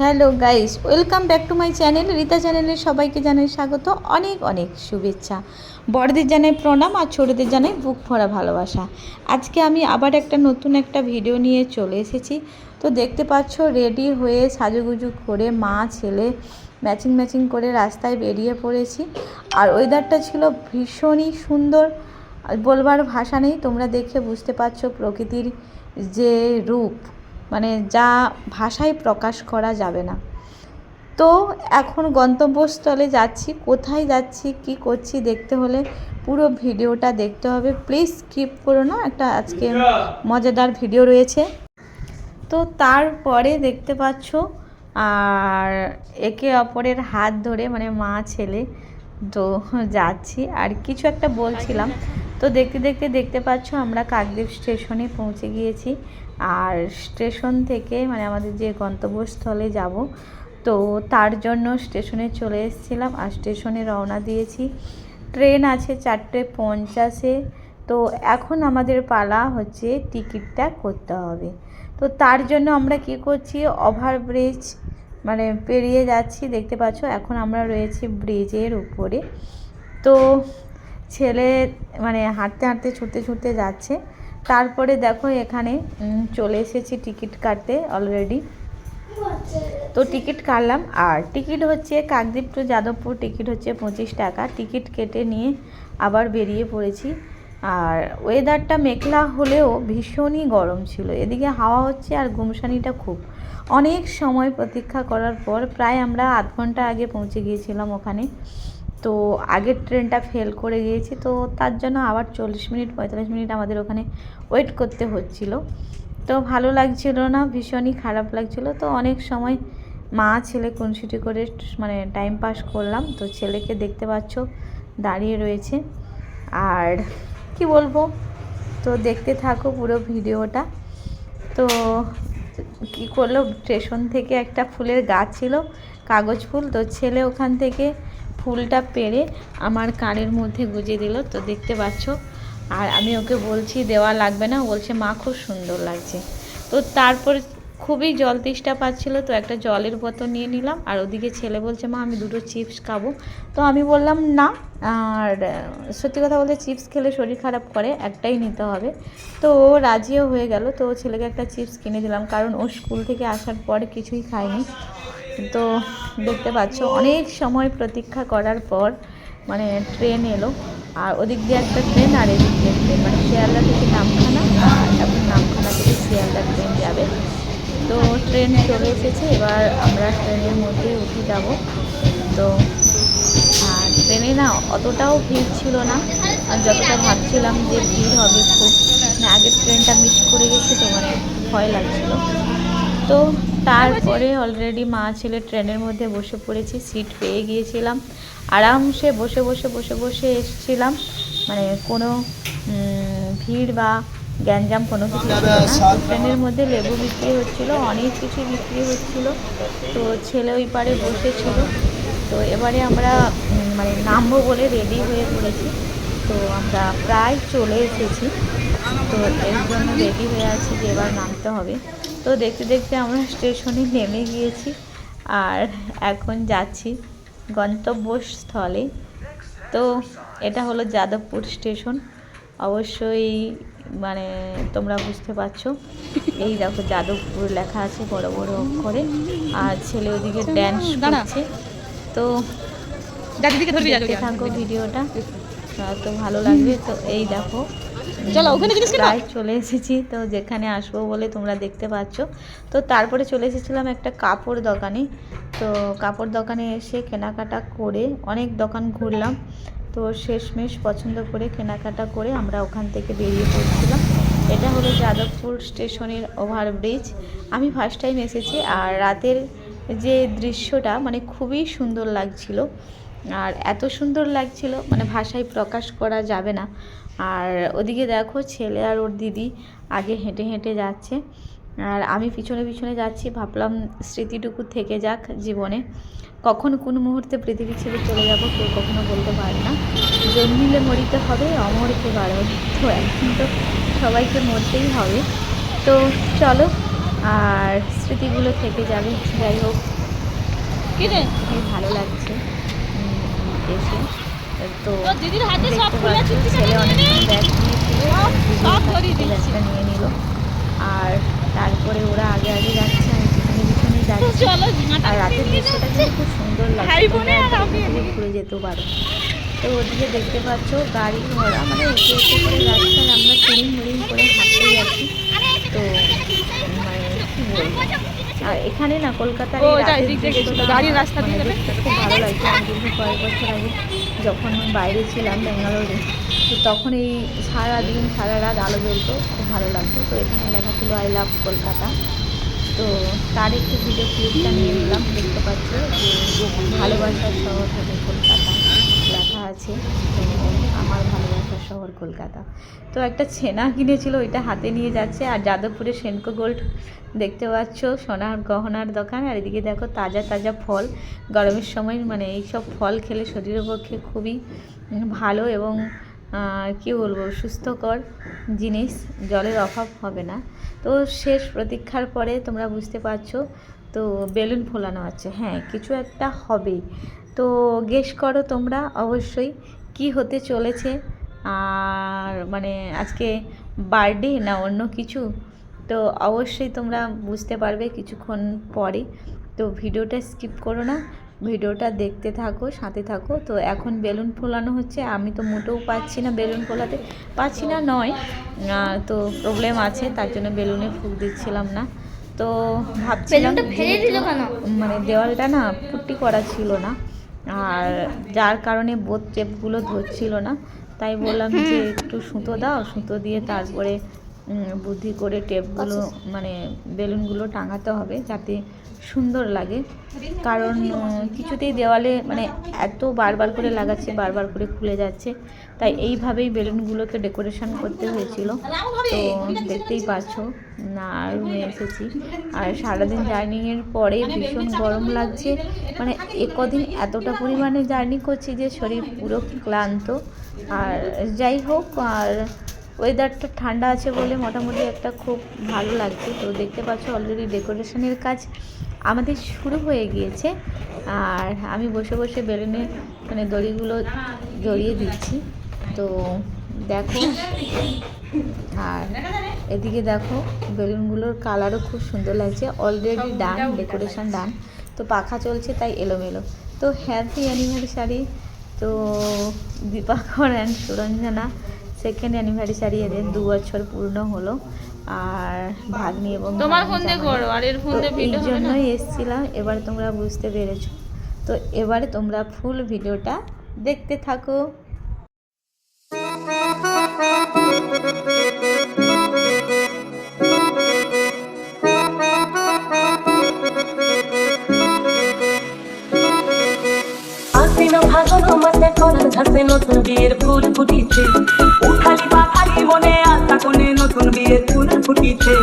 Hello guys, welcome back to my channel. Rita চ্যানেলে সবাইকে জানাই স্বাগত। অনেক অনেক শুভেচ্ছা। বড়দের জানাই প্রণাম আর ছোটদের জানাই বুক ভরা ভালোবাসা। আজকে আমি আবার একটা নতুন একটা ভিডিও নিয়ে চলে এসেছি। তো দেখতে পাচ্ছ, রেডি হয়ে সাজুগুজু করে মা, ছেলে ম্যাচিং ম্যাচিং করে রাস্তায় বেরিয়ে পড়েছি। আর ওয়েদারটা ছিল ভীষণই সুন্দর। বলবার ভাষা নেই, তোমরা দেখে বুঝতে পারছ প্রকৃতির যে রূপ। মানে যা ভাষায় প্রকাশ করা যাবে না। তো এখন গন্তব্যস্থলে যাচ্ছি কোথায় যাচ্ছি কি করছি দেখতে হলে পুরো ভিডিওটা দেখতে হবে। প্লিজ স্কিপ করো না একটা আজকে মজাদার ভিডিও রয়েছে। তো তারপরে দেখতে পাচ্ছ আর একে অপরের হাত ধরে মানে মা ছেলে তো যাচ্ছি। আর কিছু একটা বলছিলাম তো দেখতে দেখতে দেখতে পাচ্ছ আমরা কাকদ্বীপ স্টেশনে পৌঁছে গিয়েছি। আর স্টেশন থেকে মানে আমাদের যে গন্তব্যস্থলে যাব, তো তার জন্য স্টেশনে চলে এসেছিলাম আর স্টেশনে রওনা দিয়েছি। ট্রেন আছে চারটে পঞ্চাশে, তো এখন আমাদের পালা হচ্ছে টিকিটটা করতে হবে। তো তার জন্য আমরা কি করছি ওভারব্রিজ মানে পেরিয়ে যাচ্ছি, দেখতে পাচ্ছ? এখন আমরা রয়েছি ব্রিজের উপরে। তো ছেলে মানে হাঁটতে হাঁটতে, ছুটতে ছুটতে যাচ্ছে। তারপরে দেখো এখানে চলে এসেছি টিকিট কাটতে অলরেডি তো টিকিট কাটলাম, আর টিকিট হচ্ছে কাকদ্বীপ টু যাদবপুর টিকিট হচ্ছে পঁচিশ টাকা। টিকিট কেটে নিয়ে আবার বেরিয়ে পড়েছি। আর ওয়েদারটা মেঘলা হলেও ভীষণই গরম ছিল। এদিকে হাওয়া হচ্ছে আর গুমসানিটা খুব। অনেক সময় প্রতীক্ষা করার পর প্রায় আমরা আধ ঘণ্টা আগে পৌঁছে গিয়েছিলাম ওখানে। তো আগের ট্রেনটা ফেল করে গিয়েছি, তো তার জন্য আবার চল্লিশ মিনিট, পঁয়তাল্লিশ মিনিট আমাদের ওখানে ওয়েট করতে হচ্ছিল। তো ভালো লাগছিল না, ভীষণই খারাপ লাগছিল। তো অনেক সময় মা, ছেলে কোনসিটি করে মানে টাইম পাস করলাম, তো ছেলেকে দেখতে পাচ্ছ, দাঁড়িয়ে রয়েছে। আর কি বলব, তো দেখতে থাকো পুরো ভিডিওটা। তো কি করল স্টেশন থেকে একটা ফুলের গাছ ছিল, কাগজ ফুল, তো ছেলে ওখান থেকে ফুলটা পেড়ে আমার কানের মধ্যে গুজে দিল। তো দেখতে পাচ্ছ, আর আমি ওকে বলছি, দেওয়া লাগবে না। বলছে, মা, খুব সুন্দর লাগছে। তো তারপর খুবই জল তেষ্টা পাচ্ছিল। তো একটা জলের বোতল নিয়ে নিলাম, আর ওদিকে ছেলে বলছে, মা, আমি দুটো চিপস খাব। তো আমি বললাম, না। আর সত্যি কথা বলতে চিপস খেলে শরীর খারাপ করে, একটাই নিতে হবে। তো ও রাজিও হয়ে গেল। তো ছেলেকে একটা চিপস কিনে দিলাম, কারণ ও স্কুল থেকে আসার পর কিছুই খায়নি। তো দেখতে পাচ্ছ, অনেক সময় প্রতীক্ষা করার পর মানে ট্রেন এলো। আর ওদিক দিয়ে একটা ট্রেন আর এদিক দিয়ে ট্রেন মানে শিয়ালদা থেকে নামখানা, আর এখন নামখানা থেকে শিয়ালদা ট্রেন যাবে। তো ট্রেন চলে এসেছে, এবার আমরা ট্রেনের মধ্যে উঠে যাব। তো, আর ট্রেনে না অতটাও ভিড় ছিল না। আর যতটা ভাবছিলাম যে ভিড় হবে খুব মানে আগের ট্রেনটা মিস করে গেছি তো মানে ভয় লাগছিল। তো তারপরে অলরেডি মা ছেলে ট্রেনের মধ্যে বসে পড়েছি সিট পেয়ে গিয়েছিলাম। আরামসে বসে বসে বসে বসে এসেছিলাম। মানে কোনো ভিড় বা গ্যাঞ্জাম কোনো কিছু ট্রেনের মধ্যে লেবু বিক্রি হচ্ছিল, অনেক কিছু বিক্রি হচ্ছিল। তো ছেলে ওই পারে বসেছিল। তো এবারে আমরা মানে নামবো বলে রেডি হয়ে পড়েছি। তো আমরা প্রায় চলে এসেছি। তো এর জন্য রেডি হয়ে আছি যে এবার নামতে হবে। তো দেখতে দেখতে আমরা স্টেশনে নেমে গিয়েছি আর এখন যাচ্ছি গন্তব্যস্থলে। তো এটা হলো যাদবপুর স্টেশন। অবশ্যই মানে তোমরা বুঝতে পারছ। এই দেখো যাদবপুর লেখা আছে বড় বড় অক্ষরে। আর ছেলে ওদিকে ড্যান্স করছে। তো দেখতে থাকো ভিডিওটা। তো ভালো লাগবে তো এই দেখো। চলো, ওখানে জিনিস কিনো। প্রায় চলে এসেছি তো যেখানে আসব বলে তোমরা দেখতে পাচ্ছ। তো তারপরে চলে এসেছিলাম একটা কাপড় দোকানে। তো কাপড় দোকানে এসে কেনাকাটা করে অনেক দোকান ঘুরলাম। তো শেষমেশ পছন্দ করে কেনাকাটা করে আমরা ওখান থেকে বেরিয়ে পড়ছিলাম। এটা হলো যাদবপুর স্টেশনের ওভারব্রিজ। আমি ফার্স্ট টাইম এসেছি আর রাতের যে দৃশ্যটা মানে খুবই সুন্দর লাগছিল। আর এত সুন্দর লাগছিল মানে ভাষায় প্রকাশ করা যাবে না। আর ওদিকে দেখো ছেলে আর ওর দিদি আগে হেঁটে হেঁটে যাচ্ছে। আর আমি পিছনে পিছনে যাচ্ছি ভাবলাম স্মৃতিটুকু থেকে যাক জীবনে। কখন কোন মুহূর্তে পৃথিবী ছেড়ে চলে যাব কেউ কখনো বলতে পারে না। জন্মিলে মরিতে হবে অমরকে বাড়বে। তো এখন তো সবাইকে মরতেই হবে। তো চলো আর স্মৃতিগুলো থেকে যাবে। যাই হোক। ভালো লাগছে। এসে তো দিদির হাতে সব খুলে পাচ্ছ ছেলে অনেক ব্যাগ। ব্যাগটা নিয়ে নিল। আর তারপরে ওরা আগে আগে যাচ্ছে আমি পিছনে পিছনে যাচ্ছি। আর রাতের দৃশ্যটা কিন্তু খুব সুন্দর লাগছে ঘুরে যেতেও পারো। তো ওদিকে দেখতে পাচ্ছ গাড়ি ঘোড়া মানে এসে এসে করে যাচ্ছে আর আমরা টুরিং মুড়িং করে হাঁটতে যাচ্ছি। তো মানে কি বলব? আর এখানে না কলকাতার দিয়ে গাড়ির রাস্তা দিয়ে মানে দেখতে খুব ভালো লাগছে। দীর্ঘ কয়েক বছর আগে যখন বাইরে ছিলাম ব্যাঙ্গালোরে তো তখন এই সারা দিন সারা রাত আলো জ্বলতো খুব ভালো লাগতো। তো এখানে লেখা ছিল আই লাভ কলকাতা তো তার একটু ভিডিও ক্লিপটা নিয়ে নিলাম। দেখতে পাচ্ছ যে ভালোবাসার শহর থেকে কলকাতা। লেখা আছে। শহর কলকাতা। তো একটা ছেনা কিনেছিল, ওইটা হাতে নিয়ে যাচ্ছে। আর যাদবপুরে সেনকো গোল্ড দেখতে পাচ্ছ, সোনার গহনার দোকান। আর এদিকে দেখো তাজা তাজা ফল। গরমের সময় মানে এইসব ফল খেলে শরীরের পক্ষে খুবই ভালো এবং কি বলব, সুস্থকর জিনিস। জলের অভাব হবে না। তো শেষ প্রতীক্ষার পরে তোমরা বুঝতে পারছ, তো বেলুন ফোলানো আছে। হ্যাঁ কিছু একটা হবেই। তো গেস করো তোমরা, অবশ্যই। কি হতে চলেছে আর মানে আজকে বার্থডে না অন্য কিছু তো অবশ্যই তোমরা বুঝতে পারবে কিছুক্ষণ পরে। তো ভিডিওটা স্কিপ করো না ভিডিওটা দেখতে থাকো সাথে থাকো। তো এখন বেলুন ফোলানো হচ্ছে আমি তো মোটেও পাচ্ছি না বেলুন ফোলাতে পাচ্ছি না নয় তো প্রবলেম আছে তার জন্য বেলুনে ফুক দিচ্ছিলাম না। তো ভাবছিলাম? মানে দেওয়ালটা না পুট্টি করা ছিল না আর যার কারণে বোধ টেপগুলো ধরছিল না। তাই বললাম যে একটু সুতো দাও সুতো দিয়ে তারপরে বুদ্ধি করে টেপগুলো মানে বেলুনগুলো টাঙাতে হবে যাতে সুন্দর লাগে। কারণ কিছুতেই দেওয়ালে মানে এত বারবার করে লাগাচ্ছে বারবার করে খুলে যাচ্ছে। তাই এইভাবেই বেলুনগুলোকে ডেকোরেশন করতে হয়েছিল। তো দেখতেই পাচ্ছ না রুমে এসেছি। আর সারাদিন জার্নিংয়ের পরে ভীষণ গরম লাগছে। মানে এ কদিন এতটা পরিমাণে জার্নি করছি যে শরীর পুরো ক্লান্ত। আর যাই হোক আর ওয়েদারটা ঠান্ডা আছে বলে মোটামুটি একটা খুব ভালো লাগছে। তো দেখতে পাচ্ছ অলরেডি ডেকোরেশনের কাজ আমাদের শুরু হয়ে গিয়েছে। আর আমি বসে বসে বেলুনে মানে দড়িগুলো জড়িয়ে দিচ্ছি। তো দেখো, আর এদিকে দেখো, বেলুনগুলোর কালারও খুব সুন্দর লাগছে। অলরেডি ডান ডেকোরেশন ডান তো পাখা চলছে, তাই এলোমেলো। তো হ্যাপি অ্যানিভার্সারি তো Dipakar and Suranjana. Second anniversary এদের দু বছর পূর্ণ হলো। আর ভাগ্নি এবং তোমার ফোন দিয়ে করো আর এর ফোন দিয়ে ভিডিও হবে না? জন্যই এসছিলাম এবার তোমরা বুঝতে পেরেছ। তো এবারে তোমরা ফুল ভিডিওটা দেখতে থাকো। করার ঘাসে নতুন বিয়ের ফুল ফুটিছে। উঠালি পাখালি মনে আশা কোণে নতুন বিয়ের ফুল ফুটিছে।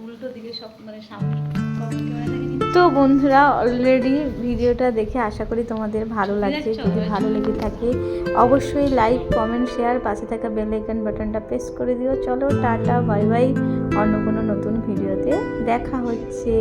উল্টো দিকে সব মানে সামনে তো বন্ধুরা অলরেডি ভিডিওটা দেখে আশা করি তোমাদের ভালো লাগছে? যদি ভালো লেগে থাকে অবশ্যই লাইক কমেন্ট শেয়ার পাশে থাকা বেল আইকন বাটনটা প্রেস করে দিও চলো টাটা বাই বাই অন্য কোনো নতুন ভিডিওতে দেখা হচ্ছে